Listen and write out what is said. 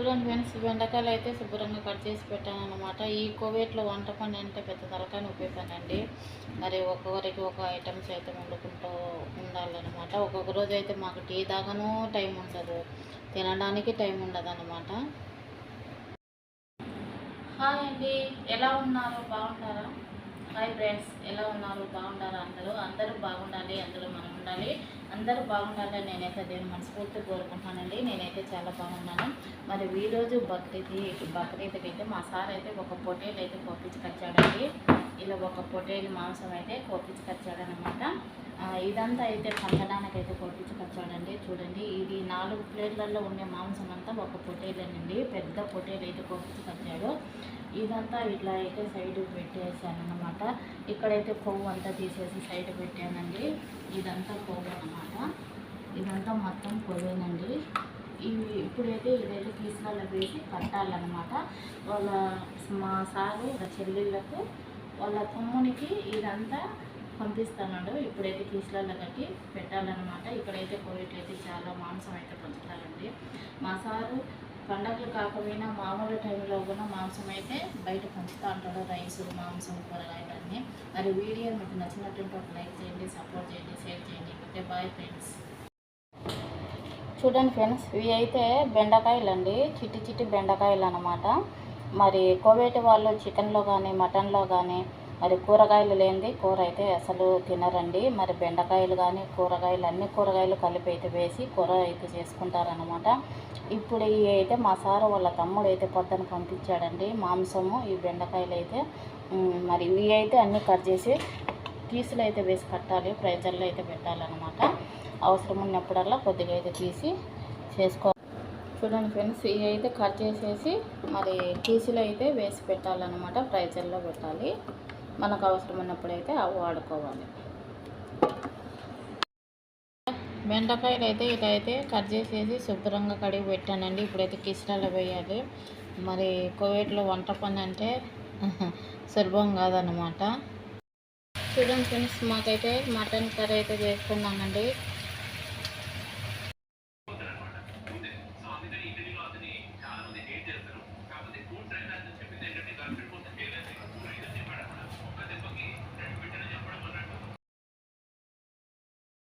చూడండి ఫ్రెండ్స్ బెండకాయలు అయితే శుభ్రంగా కట్ చేసి పెట్టాను అనమాట ఈ కోవిడ్లో వంట పని అంటే పెద్ద తలకాయ నొప్పి మరి ఒక్కొక్కరికి ఒక ఐటమ్స్ అయితే వండుకుంటూ ఉండాలన్నమాట. ఒక్కొక్క రోజు అయితే మాకు టీ తాగను టైం ఉండదు. తినడానికి టైం ఉండదు అనమాట హాయ్ అండి. ఎలా ఉన్నారు? బాగుంటారా? Hi friends. ఎలా ఉన్నారు? బాగున్నారా అందరూ? అందరూ బాగుండాలి. అందులో మనం ఉండాలి. అందరూ బాగుండాలని నేనైతే దేవుని మనస్ఫూర్తి కోరుకుంటున్నానండి. నేనైతే చాలా బాగున్నాను. మరి ఈరోజు బక్రీద్ బక్రీద్కి అయితే మా సార్ అయితే ఒక పొటేలు అయితే కట్టాడండి. ఇలా ఒక పొటేలు మాంసం అయితే కోపించుకొచ్చాడనమాట ఇదంతా అయితే పంచడానికి అయితే కోపించుకొచ్చాడండి చూడండి ఇది నాలుగు ప్లేట్లలో ఉండే మాంసం అంతా ఒక పొటేలేనండి. పెద్ద పొటేలు అయితే కోపించుకొచ్చాడు ఇదంతా ఇట్లా అయితే సైడ్ పెట్టేసాను ఇక్కడైతే కొవ్వు అంతా తీసేసి సైడ్ పెట్టానండి. ఇదంతా కొవ్వు అనమాట ఇదంతా మొత్తం కొవ్వేనండి. ఇవి ఇప్పుడైతే ఇదైతే పీసులలో వేసి కట్టాలన్నమాట. వాళ్ళ మా సారు చెల్లెళ్ళకు వాళ్ళ తమ్మునికి ఇదంతా పంపిస్తాను ఇప్పుడైతే పీసులలో కట్టి పెట్టాలన్నమాట. ఇక్కడైతే కోవిడ్ చాలా మాంసం అయితే పంచుతారండి. మా సారు పండగలు కాకపోయినా మామూలు టైంలో కూడా మాంసం అయితే బయట పంచుతూ ఉంటాడు రైస్ మాంసం కూరగాయలన్నీ మరి వీడియో మీకు నచ్చినట్టుంటే ఒక లైక్ చేయండి సపోర్ట్ చేయండి షేర్ చేయండి. Okay bye friends. చూడండి ఫ్రెండ్స్ ఇవి అయితే బెండకాయలు అండి చిట్టి చిట్టి బెండకాయలు అనమాట మరి కోవేటి వాళ్ళు చికెన్లో కానీ మటన్లో కానీ మరి కూరగాయలు లేనిది కూర అయితే అసలు తినరండి. మరి బెండకాయలు కానీ కూరగాయలు అన్ని కూరగాయలు కలిపి అయితే వేసి కూర అయితే చేసుకుంటారనమాట ఇప్పుడు ఇవి అయితే మా సారు వాళ్ళ తమ్ముడు అయితే పొద్దున పంపించాడండి మాంసము ఈ బెండకాయలు అయితే. మరి ఇవి అయితే అన్నీ కట్ చేసి పీసులు అయితే వేసి కట్టాలి ప్రైజర్లో అయితే పెట్టాలన్నమాట. అవసరం ఉన్నప్పుడల్లా కొద్దిగా అయితే తీసి చేసుకో చూడండి ఫ్రెండ్స్ ఇవి అయితే కట్ చేసేసి మరి పీసులు అయితే వేసి పెట్టాలన్నమాట ప్రైజర్లో పెట్టాలి. మనకు అవసరమైనప్పుడైతే అవి వాడుకోవాలి. బెండకాయలు అయితే ఇటైతే కట్ చేసేసి శుభ్రంగా కడిగి పెట్టానండి. ఇప్పుడైతే కిసరాలో వేయాలి. మరి కోవిడ్లో వంట పని అంటే సులభం కాదనమాట చూడండి ఫ్రెండ్స్ మాకైతే మటన్ కర్రీ అయితే చేసుకున్నానండి